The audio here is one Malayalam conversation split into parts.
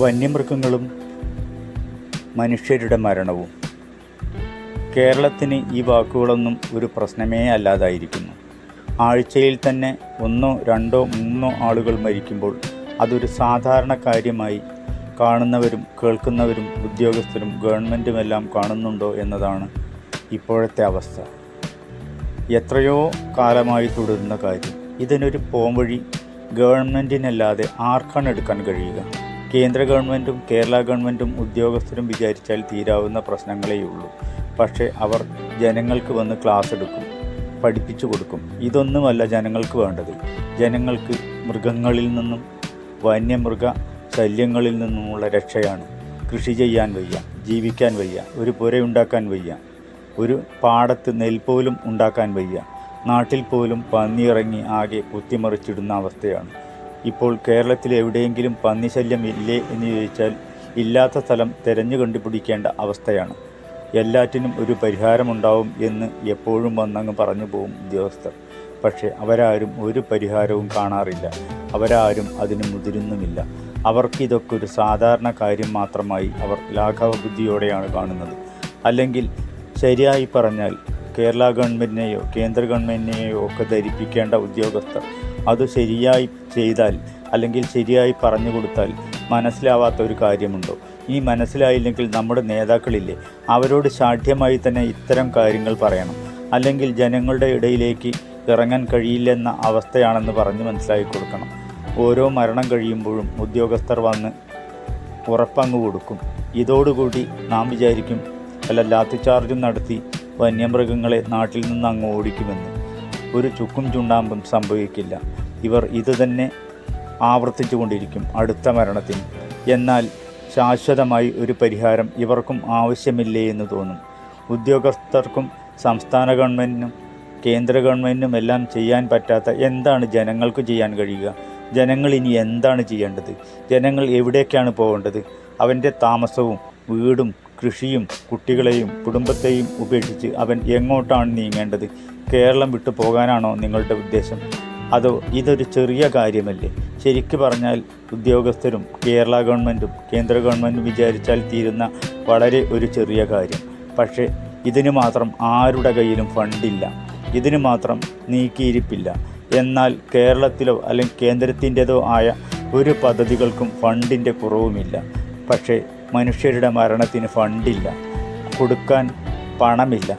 വന്യമൃഗങ്ങളും മനുഷ്യരുടെ മരണവും. കേരളത്തിന് ഈ വാക്കുകളൊന്നും ഒരു പ്രശ്നമേ അല്ലാതായിരിക്കുന്നു. ആഴ്ചയിൽ തന്നെ ഒന്നോ രണ്ടോ മൂന്നോ ആളുകൾ മരിക്കുമ്പോൾ അതൊരു സാധാരണ കാര്യമായി കാണുന്നവരും കേൾക്കുന്നവരും ഉദ്യോഗസ്ഥരും ഗവൺമെന്റുമെല്ലാം കാണുന്നുണ്ടോ എന്നതാണ് ഇപ്പോഴത്തെ അവസ്ഥ. എത്രയോ കാലമായി തുടരുന്ന കാര്യം. ഇതിനൊരു പോംവഴി ഗവൺമെന്റിനല്ലാതെ ആർക്കാണ് എടുക്കാൻ കഴിയുക? കേന്ദ്ര ഗവൺമെന്റും കേരള ഗവൺമെന്റും ഉദ്യോഗസ്ഥരും വിചാരിച്ചാൽ തീരാവുന്ന പ്രശ്നങ്ങളേയുള്ളൂ. പക്ഷേ അവർ ജനങ്ങൾക്ക് വന്ന് ക്ലാസ് എടുക്കും പഠിപ്പിച്ചു കൊടുക്കും. ഇതൊന്നുമല്ല ജനങ്ങൾക്ക് വേണ്ടത്. ജനങ്ങൾക്ക് മൃഗങ്ങളിൽ നിന്നും വന്യമൃഗ ശല്യങ്ങളിൽ നിന്നുമുള്ള രക്ഷയാണ്. കൃഷി ചെയ്യാൻ വയ്യ ജീവിക്കാൻ വയ്യ ഒരു പുരയുണ്ടാക്കാൻ വയ്യ ഒരു പാടത്ത് നെൽപോലും ഉണ്ടാക്കാൻ വയ്യ. നാട്ടിൽ പോലും പന്നിയിറങ്ങി ആകെ കുത്തിമറിച്ചിടുന്ന അവസ്ഥയാണ്. ഇപ്പോൾ കേരളത്തിൽ എവിടെയെങ്കിലും പന്നി ശല്യം ഇല്ലേ എന്ന് ചോദിച്ചാൽ ഇല്ലാത്ത സ്ഥലം തിരഞ്ഞു കണ്ടുപിടിക്കേണ്ട അവസ്ഥയാണ്. എല്ലാറ്റിനും ഒരു പരിഹാരമുണ്ടാവും എന്ന് എപ്പോഴും വന്നങ്ങ് പറഞ്ഞു പോകും ഉദ്യോഗസ്ഥർ. പക്ഷേ അവരാരും ഒരു പരിഹാരവും കാണാറില്ല. അവരാരും അതിന് മുതിരുന്നുമില്ല. അവർക്കിതൊക്കെ ഒരു സാധാരണ കാര്യം മാത്രമായി അവർ ലാഘവ ബുദ്ധിയോടെയാണ് കാണുന്നത്. അല്ലെങ്കിൽ ശരിയായി പറഞ്ഞാൽ കേരള ഗവൺമെന്റിനെയോ കേന്ദ്ര ഗവൺമെന്റിനെയോ ഒക്കെ ധരിപ്പിക്കേണ്ട ഉദ്യോഗസ്ഥർ അത് ശരിയായി ചെയ്താൽ അല്ലെങ്കിൽ ശരിയായി പറഞ്ഞു കൊടുത്താൽ മനസ്സിലാവാത്ത ഒരു കാര്യമുണ്ടോ? ഈ മനസ്സിലായില്ലെങ്കിൽ നമ്മുടെ നേതാക്കളില്ലേ? അവരോട് ശാഠ്യമായി തന്നെ ഇത്തരം കാര്യങ്ങൾ പറയണം. അല്ലെങ്കിൽ ജനങ്ങളുടെ ഇടയിലേക്ക് ഇറങ്ങാൻ കഴിയില്ലെന്ന അവസ്ഥയാണെന്ന് പറഞ്ഞ് മനസ്സിലാക്കി കൊടുക്കണം. ഓരോ മരണം കഴിയുമ്പോഴും ഉദ്യോഗസ്ഥർ വന്ന് ഉറപ്പങ്ങ് കൊടുക്കും. ഇതോടുകൂടി നാം വിചാരിക്കും അല്ല ലാത്തിചാർജും നടത്തി വന്യമൃഗങ്ങളെ നാട്ടിൽ നിന്ന് അങ്ങ് ഓടിക്കുമെന്ന്. ഒരു ചുക്കും ചുണ്ടാമ്പും സംഭവിക്കില്ല. ഇവർ ഇതുതന്നെ ആവർത്തിച്ചു കൊണ്ടിരിക്കും അടുത്ത മരണത്തിന്. എന്നാൽ ശാശ്വതമായി ഒരു പരിഹാരം ഇവർക്കും ആവശ്യമില്ലേ എന്ന് തോന്നും. ഉദ്യോഗസ്ഥർക്കും സംസ്ഥാന ഗവൺമെന്റിനും കേന്ദ്ര ഗവൺമെന്റിനും എല്ലാം ചെയ്യാൻ പറ്റാത്ത എന്താണ് ജനങ്ങൾക്ക് ചെയ്യാൻ കഴിയുക? ജനങ്ങൾ ഇനി എന്താണ് ചെയ്യേണ്ടത്? ജനങ്ങൾ എവിടേക്കാണ് പോകേണ്ടത്? അവന്റെ താമസവും വീടും കൃഷിയും കുട്ടികളെയും കുടുംബത്തെയും ഉപേക്ഷിച്ച് അവൻ എങ്ങോട്ടാണ് നീങ്ങേണ്ടത്? കേരളം വിട്ടു പോകാനാണോ നിങ്ങളുടെ ഉദ്ദേശം? അതോ ഇതൊരു ചെറിയ കാര്യമല്ലേ? ശരിക്കു പറഞ്ഞാൽ ഉദ്യോഗസ്ഥരും കേരള ഗവൺമെന്റും കേന്ദ്ര ഗവൺമെന്റും വിചാരിച്ചാൽ തീരുന്ന വളരെ ഒരു ചെറിയ കാര്യം. പക്ഷേ ഇതിന് മാത്രം ആരുടെ കയ്യിലും ഫണ്ടില്ല. ഇതിന് മാത്രം നീക്കിയിരിപ്പില്ല. എന്നാൽ കേരളത്തിലോ അല്ലെങ്കിൽ കേന്ദ്രത്തിന്റെതോ ആയ ഒരു പദ്ധതികൾക്കും ഫണ്ടിന്റെ കുറവുമില്ല. പക്ഷേ മനുഷ്യരുടെ മരണത്തിന് ഫണ്ടില്ല. കൊടുക്കാൻ പണമില്ല.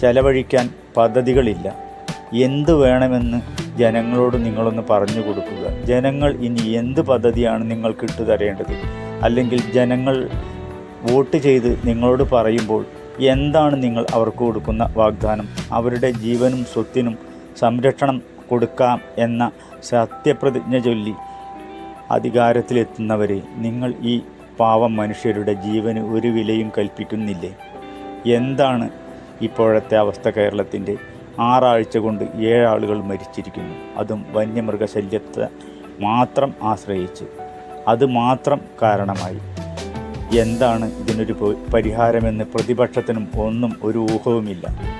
ചെലവഴിക്കാൻ പദ്ധതികളില്ല. എന്ത് വേണമെന്ന് ജനങ്ങളോട് നിങ്ങളൊന്ന് പറഞ്ഞു കൊടുക്കുക. ജനങ്ങൾ ഇനി എന്ത് പദ്ധതിയാണ് നിങ്ങൾക്ക് ഇട്ടു തരേണ്ടത്? അല്ലെങ്കിൽ ജനങ്ങൾ വോട്ട് ചെയ്ത് നിങ്ങളോട് പറയുമ്പോൾ എന്താണ് നിങ്ങൾ അവർക്ക് കൊടുക്കുന്ന വാഗ്ദാനം? അവരുടെ ജീവനും സ്വത്തിനും സംരക്ഷണം കൊടുക്കാം എന്ന സത്യപ്രതിജ്ഞ ചൊല്ലി അധികാരത്തിലെത്തുന്നവരെ നിങ്ങൾ ഈ പാവം മനുഷ്യരുടെ ജീവന് ഒരു വിലയും കൽപ്പിക്കുന്നില്ലേ? എന്താണ് ഇപ്പോഴത്തെ അവസ്ഥ കേരളത്തിന്റെ ആറാഴ്ച കൊണ്ട് ഏഴാളുകൾ മരിച്ചിരിക്കുന്നു. അതും വന്യമൃഗശല്യത്തെ മാത്രം ആശ്രയിച്ച്. അത് മാത്രം കാരണമായി. എന്താണ് ഇതിനൊരു പരിഹാരമെന്ന് പ്രതിപക്ഷത്തിനും ഒന്നും ഒരു ഊഹവുമില്ല.